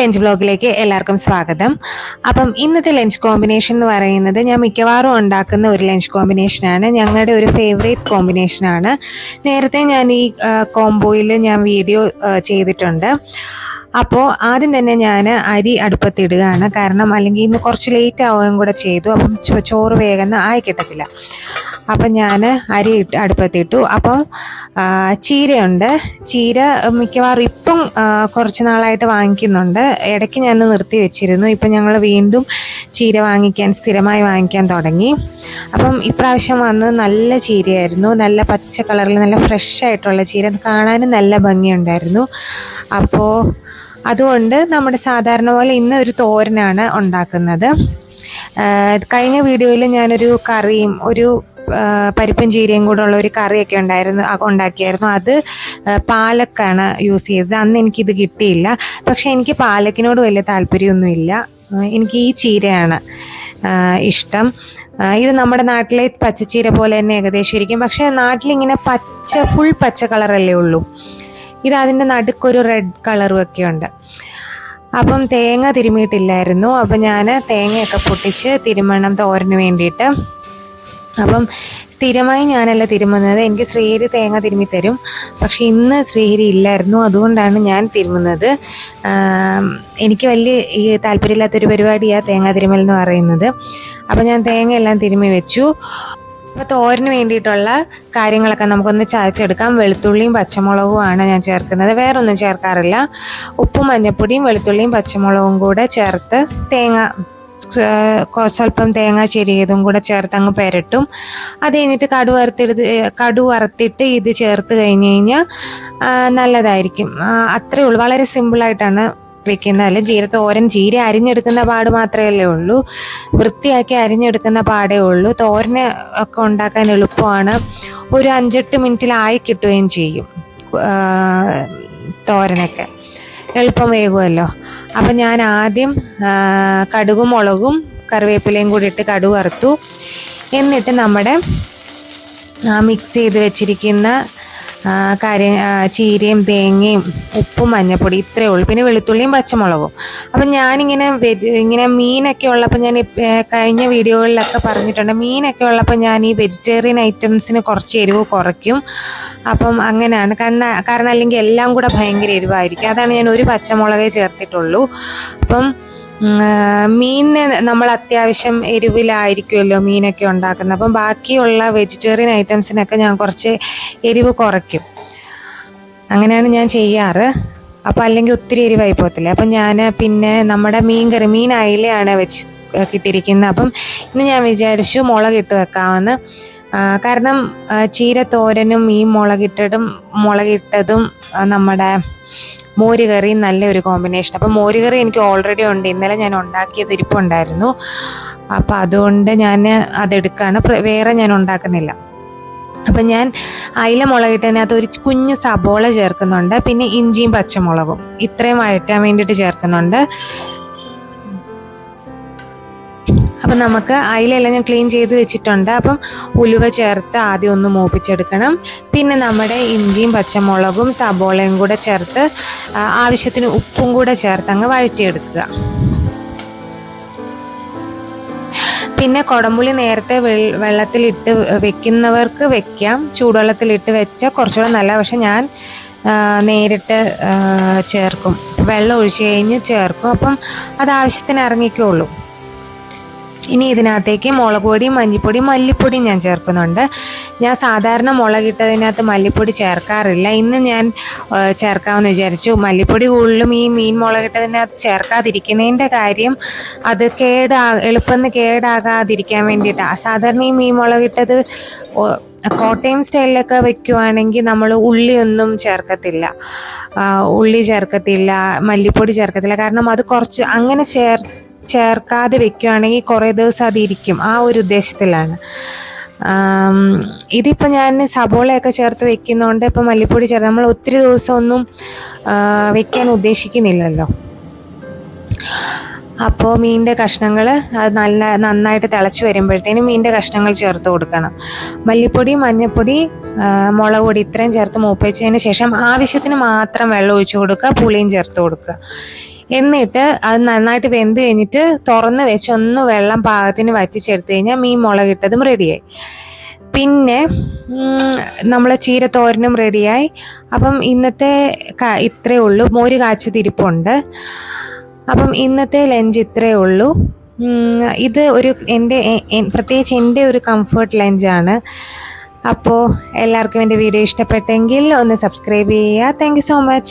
Lunch ബ്ലോഗിലേക്ക് എല്ലാവർക്കും സ്വാഗതം. അപ്പം ഇന്നത്തെ ലഞ്ച് കോമ്പിനേഷൻ എന്ന് പറയുന്നത് ഞാൻ മിക്കവാറും ഉണ്ടാക്കുന്ന ഒരു ലഞ്ച് കോമ്പിനേഷനാണ് ഞങ്ങളുടെ ഒരു ഫേവറേറ്റ് കോമ്പിനേഷനാണ് നേരത്തെ ഞാൻ ഈ കോംബോയിൽ ഞാൻ വീഡിയോ ചെയ്തിട്ടുണ്ട്. അപ്പോൾ ആദ്യം തന്നെ ഞാൻ അരി അടുപ്പത്തിടുകയാണ്. കാരണം അല്ലെങ്കിൽ ഇന്ന് കുറച്ച് ലേറ്റ് ആവുകയും കൂടെ ചെയ്തു. അപ്പം ചോറ് വേഗം ആയി കിട്ടത്തില്ല. അപ്പം ഞാൻ അരി ഇട്ട് അടുപ്പത്തിട്ടു. അപ്പം ചീരയുണ്ട്. ചീര മിക്കവാറും ഇപ്പം കുറച്ച് നാളായിട്ട് വാങ്ങിക്കുന്നുണ്ട്. ഇടയ്ക്ക് ഞാൻ നിർത്തി വെച്ചിരുന്നു. ഇപ്പം ഞങ്ങൾ വീണ്ടും ചീര വാങ്ങിക്കാൻ സ്ഥിരമായി വാങ്ങിക്കാൻ തുടങ്ങി. അപ്പം ഇപ്രാവശ്യം വന്ന് നല്ല ചീരയായിരുന്നു. നല്ല പച്ച കളറിൽ നല്ല ഫ്രഷ് ആയിട്ടുള്ള ചീര. കാണാനും നല്ല ഭംഗിയുണ്ടായിരുന്നു. അപ്പോൾ അതുകൊണ്ട് നമ്മുടെ സാധാരണ പോലെ ഇന്ന് ഒരു തോരനാണ് ഉണ്ടാക്കുന്നത്. കഴിഞ്ഞ വീഡിയോയിൽ ഞാനൊരു കറിയും ഒരു പരിപ്പും ചീരയും കൂടെ ഉള്ള ഒരു കറിയൊക്കെ ഉണ്ടായിരുന്നു ഉണ്ടാക്കിയായിരുന്നു. അത് പാലക്കാണ് യൂസ് ചെയ്തത്. അന്ന് എനിക്കിത് കിട്ടിയില്ല. പക്ഷേ എനിക്ക് പാലക്കിനോട് വലിയ താല്പര്യമൊന്നുമില്ല. എനിക്ക് ഈ ചീരയാണ് ഇഷ്ടം. ഇത് നമ്മുടെ നാട്ടിലെ പച്ചച്ചീര പോലെ തന്നെ ഏകദേശം ഇരിക്കും. പക്ഷെ നാട്ടിലിങ്ങനെ പച്ച ഫുൾ പച്ച കളറല്ലേ ഉള്ളൂ. ഇത് അതിന്റെ നടുക്കൊരു റെഡ് കളറും ഒക്കെ ഉണ്ട്. അപ്പം തേങ്ങ തിരുമിയിട്ടില്ലായിരുന്നു. അപ്പം ഞാൻ തേങ്ങയൊക്കെ പൊട്ടിച്ച് തിരുമണം തോരന് വേണ്ടിയിട്ട് അപ്പം സ്ഥിരമായി ഞാനല്ല തിരുമുന്നത്. എനിക്ക് ശ്രീഹരി തേങ്ങ തിരുമ്മി തരും. പക്ഷേ ഇന്ന് ശ്രീഹരി ഇല്ലായിരുന്നു. അതുകൊണ്ടാണ് ഞാൻ തിരുമുന്നത്. എനിക്ക് വലിയ ഈ താല്പര്യമില്ലാത്തൊരു പരിപാടിയാണ് തേങ്ങ തിരുമൽ എന്ന് പറയുന്നത്. അപ്പം ഞാൻ തേങ്ങ എല്ലാം തിരുമ്മി വെച്ചു. അപ്പോൾ തോരന് വേണ്ടിയിട്ടുള്ള കാര്യങ്ങളൊക്കെ നമുക്കൊന്ന് ചതച്ചെടുക്കാം. വെളുത്തുള്ളിയും പച്ചമുളകുമാണ് ഞാൻ ചേർക്കുന്നത്. വേറെ ഒന്നും ചേർക്കാറില്ല. ഉപ്പും മഞ്ഞപ്പൊടിയും വെളുത്തുള്ളിയും പച്ചമുളകും കൂടെ ചേർത്ത് തേങ്ങ സ്വല്പം തേങ്ങ ചെരിയതും കൂടെ ചേർത്ത് അങ്ങ് പെരട്ടും. അത് കഴിഞ്ഞിട്ട് കടു വറുത്തെടുത്ത് കടു വറുത്തിട്ട് ഇത് ചേർത്ത് കഴിഞ്ഞ് കഴിഞ്ഞാൽ നല്ലതായിരിക്കും. അത്രേ ഉള്ളൂ. വളരെ സിമ്പിളായിട്ടാണ് വെക്കുന്നതല്ല ജീര ജീരത്തോരൻ ജീര അരിഞ്ഞെടുക്കുന്ന പാട് മാത്രമല്ലേ ഉള്ളൂ. വൃത്തിയാക്കി അരിഞ്ഞെടുക്കുന്ന പാടേ ഉള്ളൂ. തോരന് ഒക്കെ ഉണ്ടാക്കാൻ എളുപ്പമാണ്. ഒരു അഞ്ചെട്ട് മിനിറ്റിലായി കിട്ടുകയും ചെയ്യും തോരനൊക്കെ. എളുപ്പം വേകുമല്ലോ അപ്പം ഞാൻ ആദ്യം കടുകും മുളകും കറിവേപ്പിലയും കൂടി ഇട്ട് കടുക് വറുത്തു. എന്നിട്ട് നമ്മുടെ മിക്സ് ചെയ്ത് വെച്ചിരിക്കുന്ന കാര്യം ചീരയും തേങ്ങയും ഉപ്പും മഞ്ഞപ്പൊടി ഇത്രയേ ഉള്ളൂ. പിന്നെ വെളുത്തുള്ളിയും പച്ചമുളകും. അപ്പം ഞാനിങ്ങനെ വെജ് ഇങ്ങനെ മീനൊക്കെ ഉള്ളപ്പോൾ ഞാൻ കഴിഞ്ഞ വീഡിയോകളിലൊക്കെ പറഞ്ഞിട്ടുണ്ട്. മീനൊക്കെ ഉള്ളപ്പോൾ ഞാൻ ഈ വെജിറ്റേറിയൻ ഐറ്റംസിന് കുറച്ച് എരിവ് കുറയ്ക്കും. അപ്പം അങ്ങനെയാണ്. കാരണം കാരണം അല്ലെങ്കിൽ എല്ലാം കൂടെ ഭയങ്കര എരിവായിരിക്കും. അതാണ് ഞാൻ ഒരു പച്ചമുളകേ ചേർത്തിട്ടുള്ളൂ. അപ്പം മീനിന് നമ്മൾ അത്യാവശ്യം എരിവിലായിരിക്കുമല്ലോ മീനൊക്കെ ഉണ്ടാക്കുന്നത്. അപ്പം ബാക്കിയുള്ള വെജിറ്റേറിയൻ ഐറ്റംസിനൊക്കെ ഞാൻ കുറച്ച് എരിവ് കുറയ്ക്കും. അങ്ങനെയാണ് ഞാൻ ചെയ്യാറ്. അപ്പം അല്ലെങ്കിൽ ഒത്തിരി എരിവായി പോകത്തില്ല. അപ്പം ഞാൻ പിന്നെ നമ്മുടെ മീൻ കറി മീൻ അയിലയാണ് വെച്ച് കിട്ടിയിരിക്കുന്നത്. അപ്പം ഇന്ന് ഞാൻ വിചാരിച്ചു മുളകിട്ട് വെക്കാമെന്ന്. കാരണം ചീര തോരനും ഈ മുളകിട്ടതും മുളകിട്ടതും നമ്മുടെ മോരുകറിയും നല്ലൊരു കോമ്പിനേഷൻ അപ്പം മോരുകറി എനിക്ക് ഓൾറെഡി ഉണ്ട്. ഇന്നലെ ഞാൻ ഉണ്ടാക്കിയത് ഇരിപ്പുണ്ടായിരുന്നു. അപ്പം അതുകൊണ്ട് ഞാൻ അതെടുക്കുകയാണ് വേറെ ഞാൻ ഉണ്ടാക്കുന്നില്ല. അപ്പം ഞാൻ അയില മുളകിട്ടതിനകത്ത് ഒരു കുഞ്ഞ് സബോള ചേർക്കുന്നുണ്ട്. പിന്നെ ഇഞ്ചിയും പച്ചമുളകും. ഇത്രയും വഴറ്റാൻ വേണ്ടിയിട്ട് ചേർക്കുന്നുണ്ട്. അപ്പം നമുക്ക് അയിലെല്ലാം ഞാൻ ക്ലീൻ ചെയ്ത് വെച്ചിട്ടുണ്ട്. അപ്പം ഉലുവ ചേർത്ത് ആദ്യം ഒന്ന് മൂപ്പിച്ചെടുക്കണം. പിന്നെ നമ്മുടെ ഇഞ്ചിയും പച്ചമുളകും സബോളയും കൂടെ ചേർത്ത് ആവശ്യത്തിന് ഉപ്പും കൂടെ ചേർത്ത് അങ്ങ് വഴറ്റിയെടുക്കുക. പിന്നെ കുടമ്പുളി നേരത്തെ വെള്ളത്തിലിട്ട് വെക്കുന്നവർക്ക് വെക്കാം. ചൂടുവെള്ളത്തിലിട്ട് വെച്ചാൽ കുറച്ചുകൂടെ നല്ല പക്ഷെ ഞാൻ നേരിട്ട് ചേർക്കും. വെള്ളം ഒഴിച്ച് കഴിഞ്ഞ് ചേർക്കും. അപ്പം അത് ആവശ്യത്തിന് ഇറങ്ങിക്കുള്ളൂ ഇനി ഇതിനകത്തേക്ക് മുളക് പൊടിയും മല്ലിപ്പൊടിയും മല്ലിപ്പൊടിയും ഞാൻ ചേർക്കുന്നുണ്ട്. ഞാൻ സാധാരണ മുളക് ഇട്ടതിനകത്ത് മല്ലിപ്പൊടി ചേർക്കാറില്ല. ഇന്ന് ഞാൻ ചേർക്കാമെന്ന് വിചാരിച്ചു. മല്ലിപ്പൊടി കൂടുതലും ഈ മീൻ മുളക് ഇട്ടതിനകത്ത് ചേർക്കാതിരിക്കുന്നതിന്റെ കാര്യം അത് കേടാ എളുപ്പം കേടാകാതിരിക്കാൻ വേണ്ടിയിട്ടാണ് സാധാരണ ഈ മീൻ മുളക് ഇട്ടത് കോട്ടയം സ്റ്റൈലിലൊക്കെ വെക്കുവാണെങ്കിൽ നമ്മൾ ഉള്ളിയൊന്നും ചേർക്കത്തില്ല. ഉള്ളി ചേർക്കത്തില്ല മല്ലിപ്പൊടി ചേർക്കത്തില്ല. കാരണം അത് കുറച്ച് അങ്ങനെ ചേർ ചേർക്കാതെ വെക്കുകയാണെങ്കിൽ കുറേ ദിവസം അത് ഇരിക്കും. ആ ഒരു ഉദ്ദേശത്തിലാണ്. ഇതിപ്പോൾ ഞാൻ സബോളയൊക്കെ ചേർത്ത് വെക്കുന്നതുകൊണ്ട് ഇപ്പം മല്ലിപ്പൊടി ചേർത്ത് നമ്മൾ ഒത്തിരി ദിവസമൊന്നും വെക്കാൻ ഉദ്ദേശിക്കുന്നില്ലല്ലോ. അപ്പോൾ മീനിന്റെ കഷ്ണങ്ങൾ അത് നല്ല നന്നായിട്ട് തിളച്ച് വരുമ്പോഴത്തേനും മീനിന്റെ കഷ്ണങ്ങൾ ചേർത്ത് കൊടുക്കണം. മല്ലിപ്പൊടി മഞ്ഞൾപ്പൊടി മുളക് പൊടി ഇത്രയും ചേർത്ത് മൂപ്പിച്ചതിന് ശേഷം ആവശ്യത്തിന് മാത്രം വെള്ളം ഒഴിച്ചു കൊടുക്കുക പുളിയും ചേർത്ത് കൊടുക്കുക. എന്നിട്ട് അത് നന്നായിട്ട് വെന്ത് കഴിഞ്ഞിട്ട് തുറന്ന് വെച്ച് ഒന്ന് വെള്ളം പാകത്തിന് വറ്റിച്ചെടുത്ത് കഴിഞ്ഞാൽ മീൻ മുളകിട്ടതും റെഡിയായി പിന്നെ നമ്മൾ ചീരത്തോരനും റെഡിയായി അപ്പം ഇന്നത്തെ ഇത്രേ ഇത്രയേ ഉള്ളൂ. മോര് കാച്ചതിരിപ്പുണ്ട് അപ്പം ഇന്നത്തെ ലഞ്ച് ഇത്രയേ ഉള്ളൂ. ഇത് ഒരു എന്റെ പ്രത്യേകിച്ച് എന്റെ ഒരു കംഫർട്ട് ലഞ്ചാണ് അപ്പോൾ എല്ലാവർക്കും എന്റെ വീഡിയോ ഇഷ്ടപ്പെട്ടെങ്കിൽ ഒന്ന് സബ്സ്ക്രൈബ് ചെയ്യുക. Thank so much